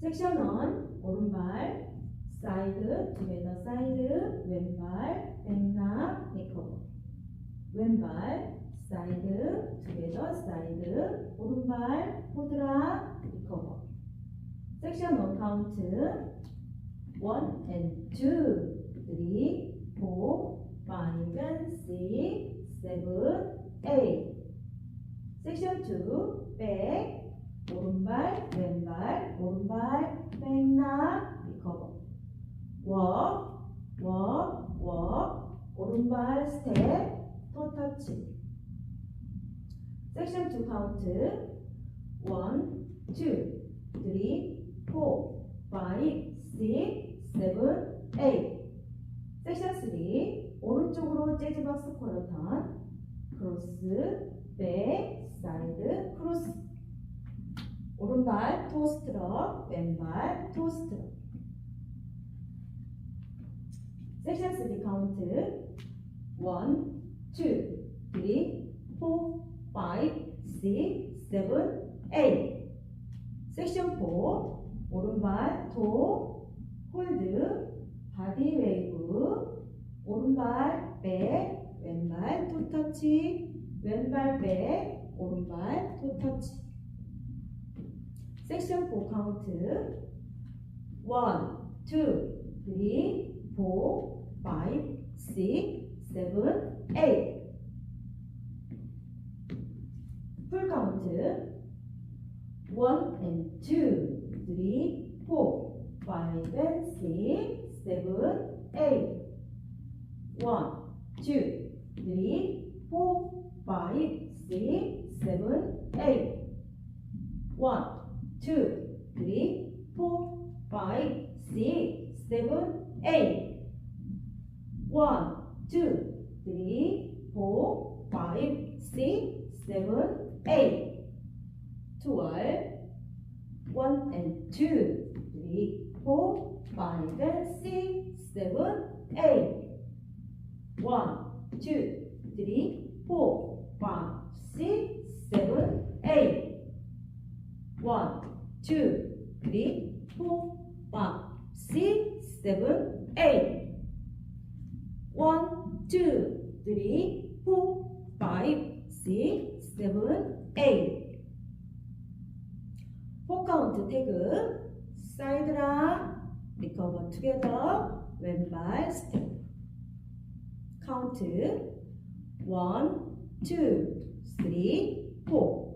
섹션 1 오른발 사이드 투게더 사이드 왼발 백락 리커버 왼발 사이드 투게더 사이드 오른발 포드락 리커버 섹션 1 카운트. 1 and 2 3 4 5 and 6 7 8 섹션 2 백 오른발 왼발 오른발 백락 리커버. 워, 워, 워, 오른발 스텝, 토 터치. 섹션 2 카운트 1, 2, 3, 4, 5, 6, 7, 8 섹션 3 오른쪽으로 재즈박스 콜러 턴. 크로스, 백, 크로스 오른발 토스트럭, 왼발 토스트럭. 섹션 3 카운트 1, 2, 3, 4, 5, 6, 7, 8 섹션 4 오른발 토 홀드 바디 웨이브. 오른발 백 왼발 토 터치. 왼발 백 오른발 토 터치 섹션 4 카운트 1, 2, 3, 4, 5, 6, 7, 8 풀 카운트 1 and 2, 3, 4, 5 and 6, 7, 8 1, 2, 3, 4, 5, 6, 7, three, four, five, six, seven, eight. One, two, three, four, five, six, seven, eight. Twelve. One and two, three, four, five and six, seven, eight. One, two, three, four, five, six, seven, eight. One, two, 3, 4, 5, 6, 7, 8 1, 2, 3, 4, 5, 6, 7, 8 포카운트 태그 사이드랑 리커버 투게더 왼발 스텝 카운트 1, 2, 3, 4